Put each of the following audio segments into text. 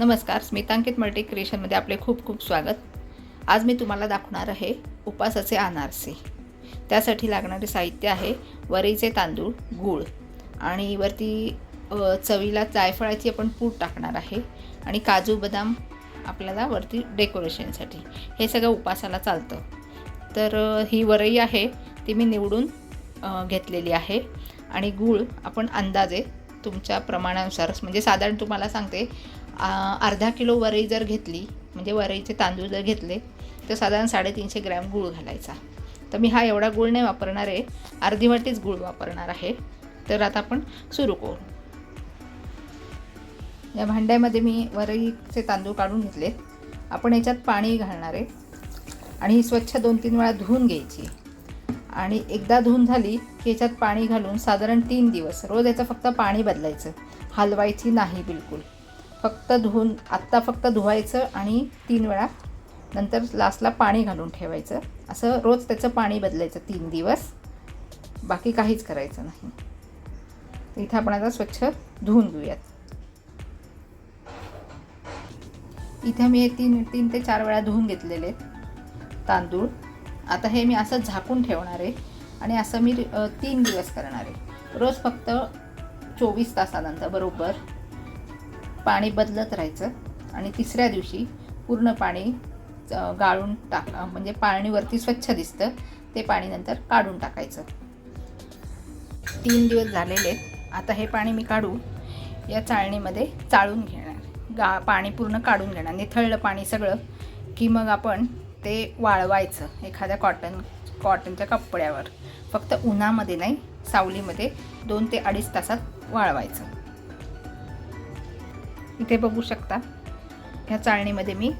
नमस्कार स्मितांकित मल्टी क्रिएशनमध्ये आपले खूप खूप स्वागत. आज मी तुम्हाला दाखवणार आहे उपासाचे अनारसे. त्यासाठी लागणारे साहित्य आहे वरीचे तांदूळ गूळ आणि वरती चवीला जायफळाची आपण पूड टाकणार आहे आणि काजू बदाम आपल्याला वरती डेकोरेशनसाठी हे सगळं उपासाला चालतं. तर ही वरई आहे ती मी निवडून घेतलेली आहे आणि गूळ आपण अंदाजे तुमच्या प्रमाणानुसारच म्हणजे साधारण तुम्हाला सांगते अर्धा किलो वरई जर घेतली म्हणजे वरईचे तांदूळ जर घेतले तर साधारण साडेतीनशे ग्रॅम गूळ घालायचा. तर मी हा एवढा गूळ नाही वापरणार आहे अर्धी वाटीच गूळ वापरणार आहे. तर आता आपण सुरू करू. या भांड्यामध्ये मी वरईचे तांदूळ काढून घेतले. आपण याच्यात पाणी घालणार आहे. आणि ही स्वच्छ दोन तीन वेळा धुवून घ्यायची. आणि एकदा धुवून झाली की याच्यात पाणी घालून साधारण तीन दिवस रोज याचं फक्त पाणी बदलायचं. हलवायची नाही बिलकुल. फक्त धुवून आत्ता फक्त धुवायचं आणि तीन वेळा नंतर लास्टला पाणी घालून ठेवायचं. असं रोज त्याचं पाणी बदलायचं तीन दिवस. बाकी काहीच करायचं नाही. इथं आपण आता स्वच्छ धुवून घेऊयात. इथे मी हे तीन तीन ते चार वेळा धुवून घेतलेले आहेत. तांदूळ. आता हे मी असं झाकून ठेवणार आहे आणि असं मी तीन दिवस करणार आहे. रोज फक्त चोवीस तासानंतर बरोबर. पाणी बदलत राहायचं आणि तिसऱ्या दिवशी पूर्ण पाणी गाळून टाक म्हणजे पाणीवरती स्वच्छ दिसतं ते पाणी नंतर काढून टाकायचं. तीन दिवस झालेले आता हे पाणी मी काढू या चाळणीमध्ये चाळून घेणार. गा पाणी पूर्ण काढून घेणार. निथळलं पाणी सगळं की मग आपण ते वाळवायचं एखाद्या कॉटन कॉटनच्या कपड्यावर. फक्त उन्हामध्ये नाही सावलीमध्ये दोन ते अडीच तासात वाळवायचं. इथे बघू शकता. ह्या चाळणीमध्ये मी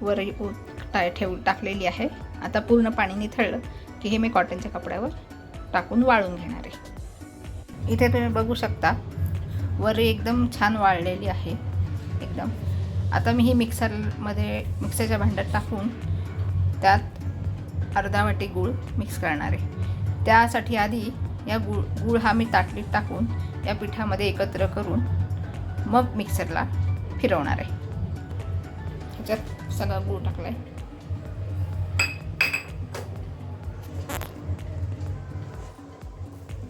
वर उ- टा ठेवू टाकलेली आहे. आता पूर्ण पाणी निथळलं की हे मी कॉटनच्या कपड्यावर टाकून वाळून घेणार आहे. इथे तुम्ही बघू शकता वर एकदम छान वाळलेली आहे. एकदम. आता मी ही मिक्सरमध्ये मिक्सरच्या भांड्यात टाकून त्यात अर्धा वाटी गूळ मिक्स करणार आहे. त्यासाठी आधी या गूळ गूळ हा मी ताटलीत टाकून या पिठामध्ये एकत्र करून मग मिक्सरला फिरवणार आहे. ह्याच्यात सगळा गूळ टाकला आहे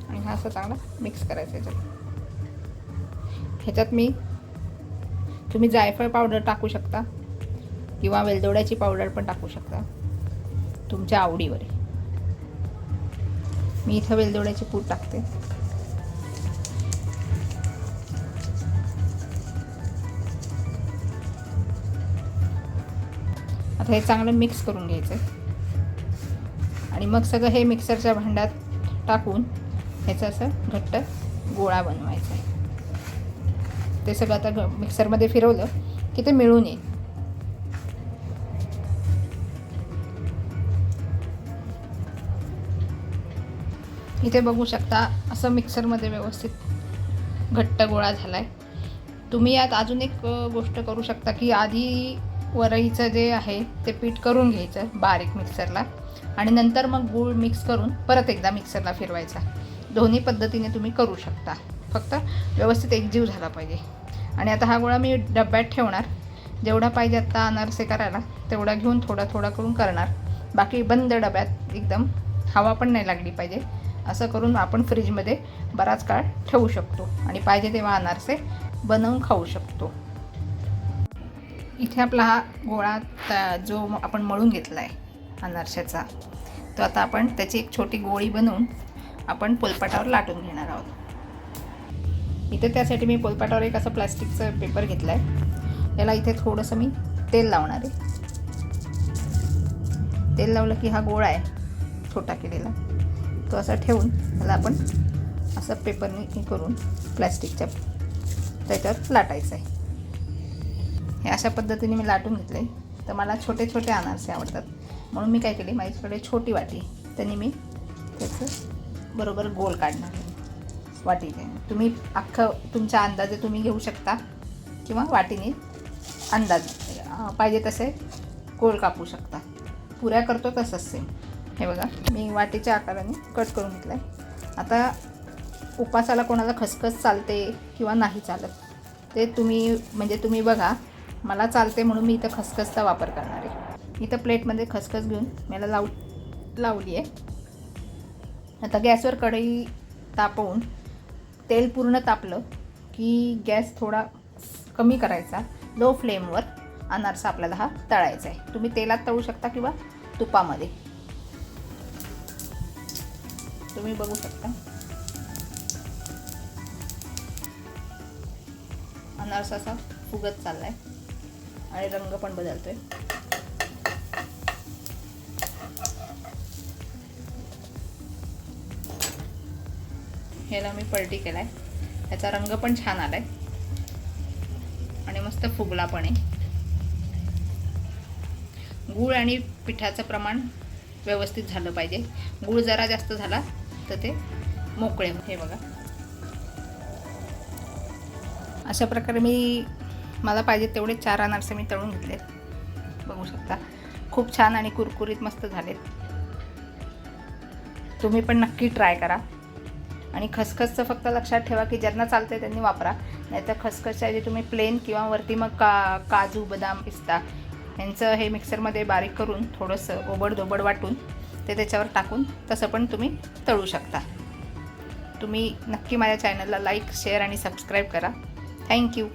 आणि हा असं चांगला मिक्स करायचा ह्याच्यात. ह्याच्यात मी तुम्ही जायफळ पावडर टाकू शकता किंवा वेलदोड्याची पावडर पण टाकू शकता. तुमच्या आवडीवर आहे. मी इथं वेलदोड्याची पूड टाकते. आता हे चांगलं मिक्स करून घ्यायचं. आहे आणि मग सगळं हे मिक्सरच्या भांड्यात टाकून ह्याचं असं घट्ट गोळा बनवायचा. आहे ते सगळं आता ग- मिक्सरमध्ये फिरवलं की ते मिळून येईल. इथे बघू शकता असं मिक्सरमध्ये व्यवस्थित घट्ट गोळा झाला आहे तुम्ही यात अजून एक गोष्ट करू शकता की आधी वरईचं जे आहे ते पीठ करून घ्यायचं बारीक मिक्सरला. आणि नंतर मग गूळ मिक्स करून परत एकदा मिक्सरला फिरवायचा. दोन्ही पद्धतीने तुम्ही करू शकता. फक्त व्यवस्थित एकजीव झाला पाहिजे. आणि आता हा गोळा मी डब्यात ठेवणार. जेवढा पाहिजे आत्ता अनारसे करायला तेवढा घेऊन थोडा थोडा करून करणार. बाकी बंद डब्यात एकदम हवा पण नाही लागली पाहिजे. असं करून आपण फ्रीजमध्ये बराच काळ ठेवू शकतो. आणि पाहिजे तेव्हा अनारसे बनवून खाऊ शकतो. इथे आपला हा गोळा त- जो आपण मळून घेतला आहे अनारशाचा तो आता आपण त्याची एक छोटी गोळी बनवून आपण पोलपाटावर लाटून घेणार आहोत. इथे त्यासाठी मी पोलपाटावर एक असं प्लास्टिकचं पेपर घेतला आहे याला इथे थोडंसं मी तेल लावणार आहे. तेल लावलं की हा गोळा आहे छोटा केलेला. तो असा ठेवून त्याला आपण असं पेपरने करून प्लॅस्टिकच्या त्याच्यावर लाटायचं आहे. हे अशा पद्धतीने मी लाटून घेतले. तर मला छोटे छोटे अनारसे आवडतात. म्हणून मी काय केले माझ्याकडे छोटी वाटी. त्यांनी मी त्याचं बरोबर गोल काढणार वाटीने. तुम्ही अख्खं तुमच्या अंदाजे तुम्ही घेऊ शकता किंवा वाटीने अंदाज. पाहिजे तसे गोल कापू शकता. पुऱ्या करतो तसंच सेम हे बघा मी वाटीच्या आकाराने कट करून घेतलं आहे आता उपासाला कोणाला खसखस चालते किंवा नाही चालत ते तुम्ही म्हणजे तुम्ही बघा. मला चालते म्हणून मी इथं खसखसचा वापर करणार आहे. इथं प्लेटमध्ये खसखस घेऊन मला लाव लावली आहे आता गॅसवर कढई तापवून तेल पूर्ण तापलं की गॅस थोडा कमी करायचा. लो फ्लेमवर अनारसा आपल्याला हा तळायचा आहे. तुम्ही तेलात तळू शकता किंवा तुपामध्ये. तुम्ही बघू शकता. अनारसाचा असा फुगत चाललाय. आणि रंग पण बदलतोय. ह्याला मी पलटी केलाय. ह्याचा रंग पण छान आलाय. आणि मस्त फुगला पण आहे. गूळ आणि पिठाचं प्रमाण व्यवस्थित झालं पाहिजे. गूळ जरा जास्त झाला तर ते मोकळे हे बघा. अशा प्रकारे मी मला पाहिजे तेवढे चार अनारसे मी तळून घेतले बघू शकता. खूप छान आणि कुरकुरीत मस्त झालेत. तुम्ही पण नक्की ट्राय करा. आणि खसखसचं फक्त लक्षात ठेवा की ज्यांना चालतंय त्यांनी वापरा. नाहीतर खसखसच्या जे तुम्ही प्लेन किंवा वरती मग का काजू बदाम पिस्ता यांचं हे मिक्सरमध्ये बारीक करून थोडंसं ओबडधोबड वाटून ते त्याच्यावर टाकून तसं पण तुम्ही तळू शकता. तुम्ही नक्की माझ्या चॅनलला लाईक शेअर आणि सबस्क्राईब करा. Thank you.